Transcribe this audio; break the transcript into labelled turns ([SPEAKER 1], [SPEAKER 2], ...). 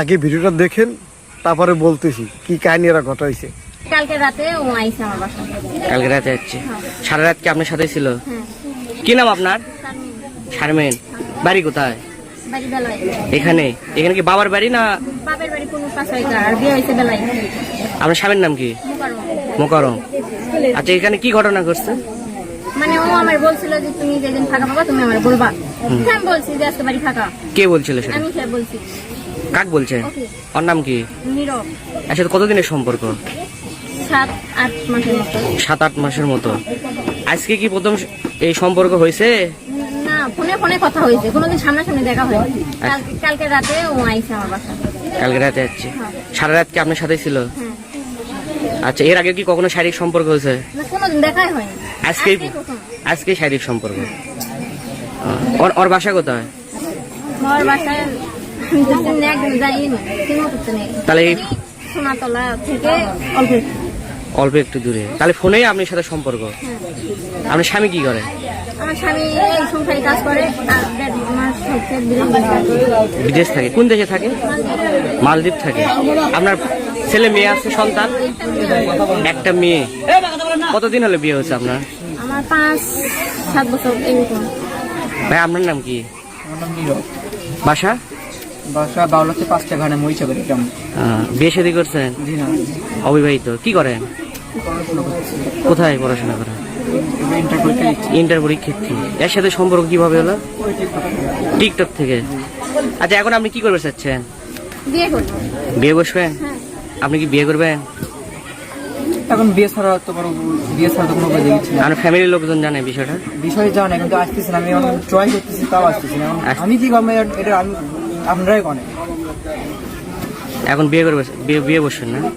[SPEAKER 1] আগে ভিডিওটা দেখেন তারপরে বলতেছি কি কাহিনী এরা ঘটাইছে।
[SPEAKER 2] কালকে রাতে ও আইসে আমার বাসায়
[SPEAKER 3] কালকে রাতে যাচ্ছে সারা রাত কি আপনার সাথে ছিল?
[SPEAKER 2] হ্যাঁ।
[SPEAKER 3] কি নাম আপনার? শারমেন। বাড়ি কোথায়? এখানে? এখানে কি বাবার বাড়ি না?
[SPEAKER 2] বাপের বাড়ি কোনো আর বিয়ে হয়েছে বেলায়।
[SPEAKER 3] আপনার স্বামীর নাম কি। মোকারম আচ্ছা এখানে কি ঘটনা ঘটছে?
[SPEAKER 2] মানে ও আমার বলছিল যে তুমি যেদিন ফাঁকা পাবা তুমি আমার বলবা। হ্যাঁ আমি বলছি যে আজকে বাড়ি ফাঁকা।
[SPEAKER 3] কে বলছিল সেটা?
[SPEAKER 2] আমি সে বলছি।
[SPEAKER 3] কাক বলছে? ওর নাম কি?
[SPEAKER 2] নীরব।
[SPEAKER 3] এর সাথে কতদিনের সম্পর্ক?
[SPEAKER 2] সাত আট মাসের মতো।
[SPEAKER 3] সাত আট মাসের মতো। আজকে কি প্রথম এই সম্পর্ক হয়েছে?
[SPEAKER 2] না ফোনে ফোনে কথা হয়েছে। কোনোদিন সামনাসামনি দেখা হয় কালকে রাতে ও আইসে আমার বাসায়।
[SPEAKER 3] কালকে রাতে যাচ্ছে সারা রাত কি আপনার সাথে ছিল?
[SPEAKER 2] হ্যাঁ।
[SPEAKER 3] আচ্ছা এর আগে কি কখনো শারীরিক সম্পর্ক হয়েছে?
[SPEAKER 2] কোনোদিন দেখাই হয়নি। প্রথম।
[SPEAKER 3] আজকেই শারীরিক সম্পর্ক। ওর ওর বাসা কোথায়? তাহলে
[SPEAKER 2] সোনাতলা থেকে অল্প। একটু।
[SPEAKER 3] অল্প একটু দূরে। তাহলে ফোনেই আপনার সাথে সম্পর্ক? আপনার স্বামী কি করে?
[SPEAKER 2] আমার স্বামী সংসারে কাজ করে। বিদেশ
[SPEAKER 3] থাকে। কোন দেশে থাকে? মালদ্বীপ থাকে। আপনার ছেলে মেয়ে আছে সন্তান? একটা মেয়ে। কতদিন হলো বিয়ে হয়েছে আপনার?
[SPEAKER 2] আমার পাঁচ সাত বছর এরকম
[SPEAKER 3] ভাই আপনার নাম কি? বাসা?
[SPEAKER 4] বাসা বাউলাতে পাঁচটা ঘানে মরিচা বাড়ি গ্রাম।
[SPEAKER 3] বিয়ে শাদী করছেন? অবিবাহিত কি করেন? কোথায় পড়াশোনা করেন?
[SPEAKER 4] ইন্টার
[SPEAKER 3] পরীক্ষার্থী এর সাথে সম্পর্ক কীভাবে হলো? টিকটক থেকে। আচ্ছা এখন আপনি কি করবে চাচ্ছেন?
[SPEAKER 2] বিয়ে করব।
[SPEAKER 3] বিয়ে বসবেন?
[SPEAKER 2] হ্যাঁ।
[SPEAKER 3] আপনি কি বিয়ে করবেন?
[SPEAKER 4] এখন বিয়ে ছাড়া তো কোনো বিয়ে ছাড়া তো কোনো দেখছি না।
[SPEAKER 3] আমার ফ্যামিলির লোকজন জানে বিষয়টা?
[SPEAKER 4] বিষয় জানে কিন্তু আসতেছি না আমি এখন ট্রাই করতেছি তাও আসতেছি না। আমি কি করব এটা আমি আপনারাই কনে
[SPEAKER 3] এখন বিয়ে করবে বিয়ে বিয়ে বসবেন না?